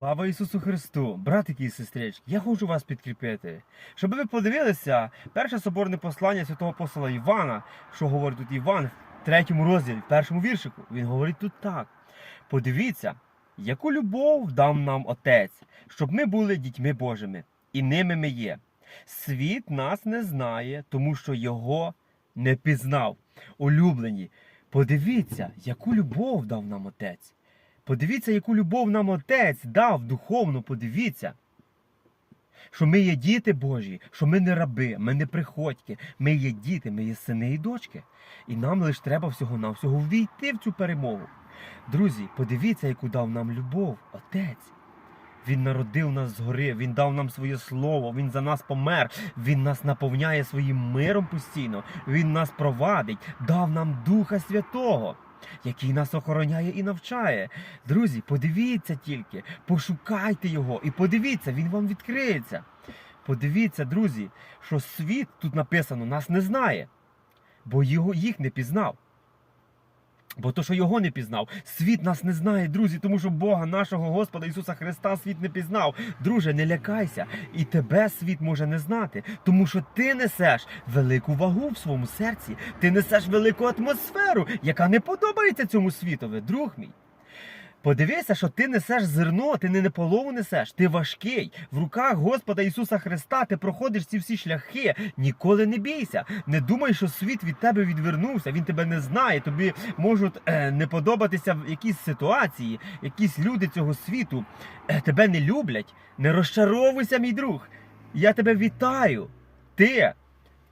Слава Ісусу Христу, братики і сестрички, я хочу вас підкріпити, щоб ви подивилися перше соборне послання святого апостола Івана, що говорить тут Іван в третьому розділі, в першому віршику. Він говорить тут так: подивіться, яку любов дав нам Отець, щоб ми були дітьми Божими, і ними ми є. Світ нас не знає, тому що його не пізнав. Улюблені, подивіться, яку любов дав нам Отець. Подивіться, яку любов нам Отець дав духовно, подивіться. Що ми є діти Божі, що ми не раби, ми не приходьки, ми є діти, ми є сини і дочки. І нам лише треба всього-навсього ввійти в цю перемогу. Друзі, подивіться, яку дав нам любов, Отець. Він народив нас згори, Він дав нам своє слово, Він за нас помер, Він нас наповняє своїм миром постійно, Він нас провадить, дав нам Духа Святого, який нас охороняє і навчає. Друзі, подивіться тільки, пошукайте його і подивіться, він вам відкриється. Подивіться, друзі, що світ тут написано нас не знає, бо його, їх не пізнав. Бо то, що його не пізнав, світ нас не знає, друзі, тому що Бога, нашого Господа Ісуса Христа, світ не пізнав. Друже, не лякайся, і тебе світ може не знати, тому що ти несеш велику вагу в своєму серці, ти несеш велику атмосферу, яка не подобається цьому світові, друг мій. Подивися, що ти несеш зерно, ти не неполову несеш, ти важкий. В руках Господа Ісуса Христа ти проходиш ці всі шляхи. Ніколи не бійся. Не думай, що світ від тебе відвернувся, він тебе не знає. Тобі можуть е, не подобатися якісь ситуації, якісь люди цього світу е, тебе не люблять. Не розчаровуйся, мій друг. Я тебе вітаю. Ти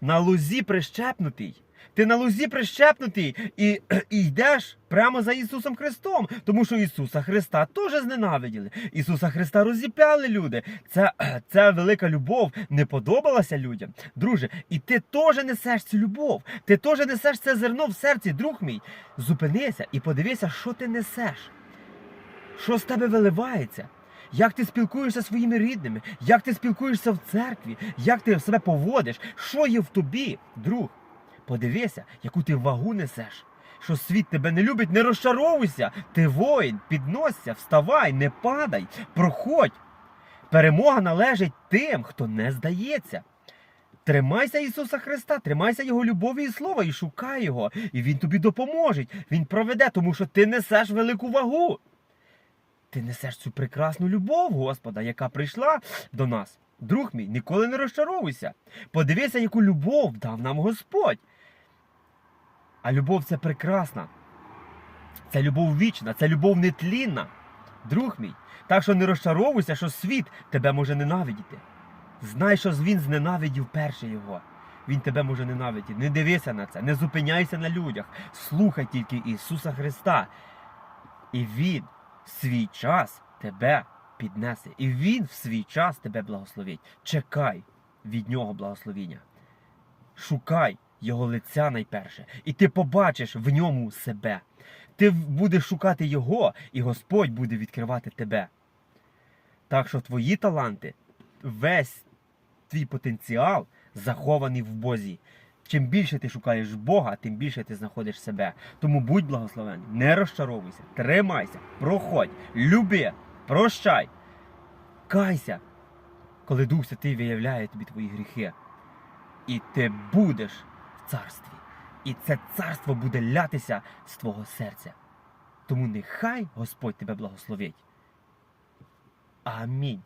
на лузі прищепнутий. Ти на лузі прищепнутий і, і йдеш прямо за Ісусом Христом, тому що Ісуса Христа теж зненавиділи. Ісуса Христа розіп'яли люди. Ця, ця велика любов не подобалася людям. Друже, і ти теж несеш цю любов. Ти теж несеш це зерно в серці, друг мій. Зупинися і подивися, що ти несеш. Що з тебе виливається? Як ти спілкуєшся зі своїми рідними, як ти спілкуєшся в церкві, як ти себе поводиш, що є в тобі, друг? Подивися, яку ти вагу несеш. Що світ тебе не любить, не розчаровуйся. Ти воїн, підносься, вставай, не падай, проходь. Перемога належить тим, хто не здається. Тримайся Ісуса Христа, тримайся Його любові і слова, і шукай Його, і Він тобі допоможе. Він проведе, тому що ти несеш велику вагу. Ти несеш цю прекрасну любов Господа, яка прийшла до нас. Друг мій, ніколи не розчаровуйся. Подивися, яку любов дав нам Господь. А любов це прекрасна. Це любов вічна, це любов нетлінна. Друг мій. Так що не розчаровуйся, що світ тебе може ненавидіти. Знай, що він зненавидів перше його. Він тебе може ненавидіти. Не дивися на це, не зупиняйся на людях. Слухай тільки Ісуса Христа. І Він в свій час тебе піднесе. І Він в свій час тебе благословить. Чекай від Нього благословіння. Шукай Його лиця найперше, і ти побачиш в ньому себе. Ти будеш шукати Його, і Господь буде відкривати тебе. Так що твої таланти, весь твій потенціал захований в Бозі. Чим більше ти шукаєш Бога, тим більше ти знаходиш себе. Тому будь благословений, не розчаровуйся, тримайся, проходь, люби, прощай, кайся, коли Дух Святий виявляє тобі твої гріхи. І ти будеш царстві. І це царство буде лятися з твого серця. Тому нехай Господь тебе благословить. Амінь.